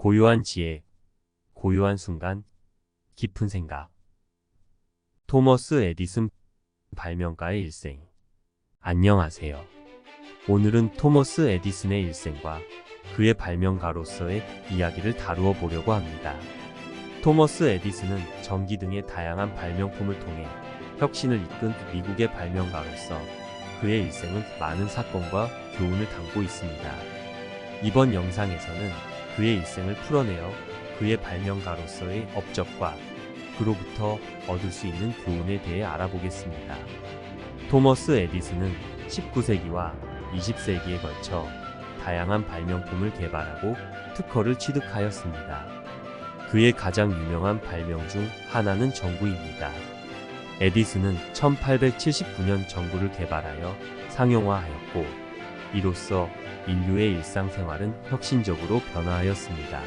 고요한 지혜, 고요한 순간, 깊은 생각. 토머스 에디슨 발명가의 일생. 안녕하세요. 오늘은 토머스 에디슨의 일생과 그의 발명가로서의 이야기를 다루어 보려고 합니다. 토머스 에디슨은 전기 등의 다양한 발명품을 통해 혁신을 이끈 미국의 발명가로서 그의 일생은 많은 사건과 교훈을 담고 있습니다. 이번 영상에서는 그의 일생을 풀어내어 그의 발명가로서의 업적과 그로부터 얻을 수 있는 교훈에 대해 알아보겠습니다. 토머스 에디슨은 19세기와 20세기에 걸쳐 다양한 발명품을 개발하고 특허를 취득하였습니다. 그의 가장 유명한 발명 중 하나는 전구입니다. 에디슨은 1879년 전구를 개발하여 상용화하였고, 이로써 인류의 일상생활은 혁신적으로 변화하였습니다.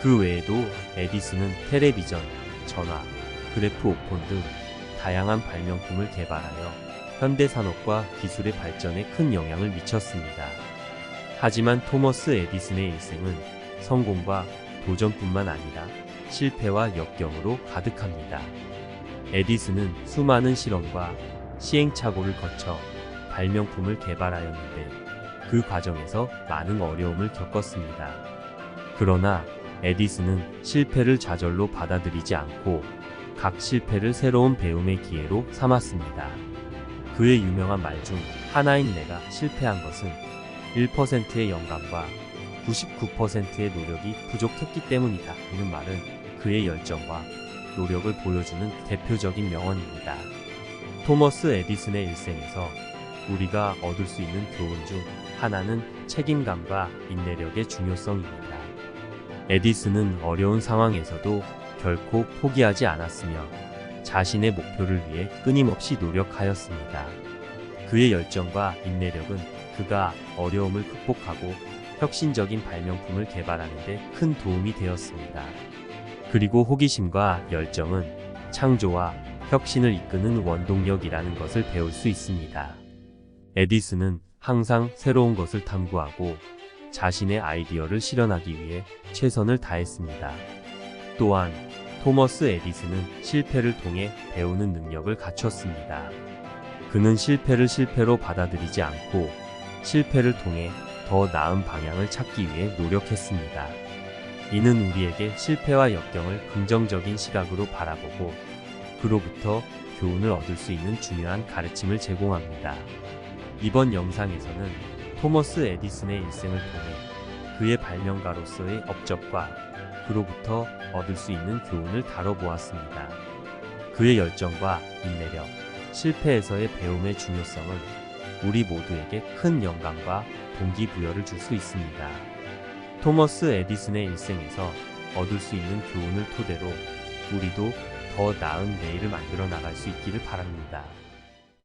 그 외에도 에디슨은 텔레비전, 전화, 그래프 오폰 등 다양한 발명품을 개발하여 현대 산업과 기술의 발전에 큰 영향을 미쳤습니다. 하지만 토머스 에디슨의 일생은 성공과 도전뿐만 아니라 실패와 역경으로 가득합니다. 에디슨은 수많은 실험과 시행착오를 거쳐 발명품을 개발하였는데 그 과정에서 많은 어려움을 겪었습니다. 그러나 에디슨은 실패를 좌절로 받아들이지 않고 각 실패를 새로운 배움의 기회로 삼았습니다. 그의 유명한 말 중 하나인 내가 실패한 것은 1%의 영감과 99%의 노력이 부족했기 때문이다. 이는 말은 그의 열정과 노력을 보여주는 대표적인 명언입니다. 토머스 에디슨의 일생에서 우리가 얻을 수 있는 교훈 중 하나는 책임감과 인내력의 중요성입니다. 에디슨은 어려운 상황에서도 결코 포기하지 않았으며 자신의 목표를 위해 끊임없이 노력하였습니다. 그의 열정과 인내력은 그가 어려움을 극복하고 혁신적인 발명품을 개발하는 데 큰 도움이 되었습니다. 그리고 호기심과 열정은 창조와 혁신을 이끄는 원동력이라는 것을 배울 수 있습니다. 에디슨은 항상 새로운 것을 탐구하고 자신의 아이디어를 실현하기 위해 최선을 다했습니다. 또한 토머스 에디슨은 실패를 통해 배우는 능력을 갖췄습니다. 그는 실패를 실패로 받아들이지 않고 실패를 통해 더 나은 방향을 찾기 위해 노력했습니다. 이는 우리에게 실패와 역경을 긍정적인 시각으로 바라보고 그로부터 교훈을 얻을 수 있는 중요한 가르침을 제공합니다. 이번 영상에서는 토머스 에디슨의 일생을 통해 그의 발명가로서의 업적과 그로부터 얻을 수 있는 교훈을 다뤄보았습니다. 그의 열정과 인내력, 실패에서의 배움의 중요성은 우리 모두에게 큰 영감과 동기부여를 줄 수 있습니다. 토머스 에디슨의 일생에서 얻을 수 있는 교훈을 토대로 우리도 더 나은 내일을 만들어 나갈 수 있기를 바랍니다.